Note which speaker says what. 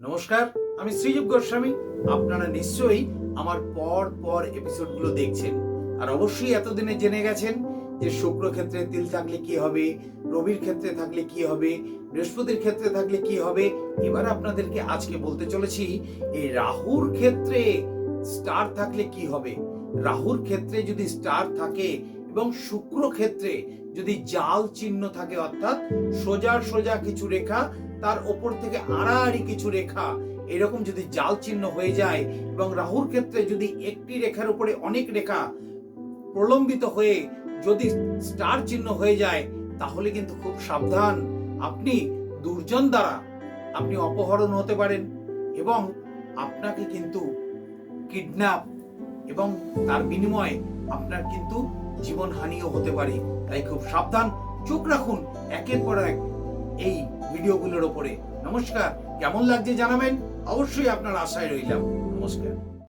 Speaker 1: নমস্কার, আমি শ্রীযুগ গোস্বামী। আপনারা নিশ্চয়ই আমার পর পর এপিসোডগুলো দেখছেন। আর অবশ্যই এতদিনে জেনে গেছেন যে শুক্র ক্ষেত্রে তিল থাকলে কি হবে, রবির ক্ষেত্রে থাকলে কি হবে, বৃহস্পতির ক্ষেত্রে থাকলে কি হবে, এবার আপনাদেরকে আজকে বলতে চলেছি এই রাহুর ক্ষেত্রে স্টার থাকলে কি হবে? রাহুর ক্ষেত্রে যদি স্টার থাকে এবং শুক্র ক্ষেত্রে যদি জাল চিহ্ন থাকে অর্থাৎ সোজা সোজা কিছু রেখা, তার ওপর থেকে আড়াআড়ি কিছু রেখা, এরকম যদি জাল চিহ্ন হয়ে যায় এবং রাহুর ক্ষেত্রে যদি একটি রেখার উপরে অনেক রেখা প্রলম্বিত হয়ে যদি স্টার চিহ্ন হয়ে যায়, তাহলে কিন্তু খুব সাবধান। আপনি দুর্জন দ্বারা আপনি অপহরণ হতে পারেন এবং আপনাকে কিন্তু কিডন্যাপ এবং তার বিনিময়ে আপনার কিন্তু জীবন হানিও হতে পারে। তাই খুব সাবধান। চোখ রাখুন একের পর এক এই ভিডিওগুলোর ওপরে। নমস্কার। কেমন লাগছে জানাবেন? অবশ্যই আপনার আশায় রইলাম। নমস্কার।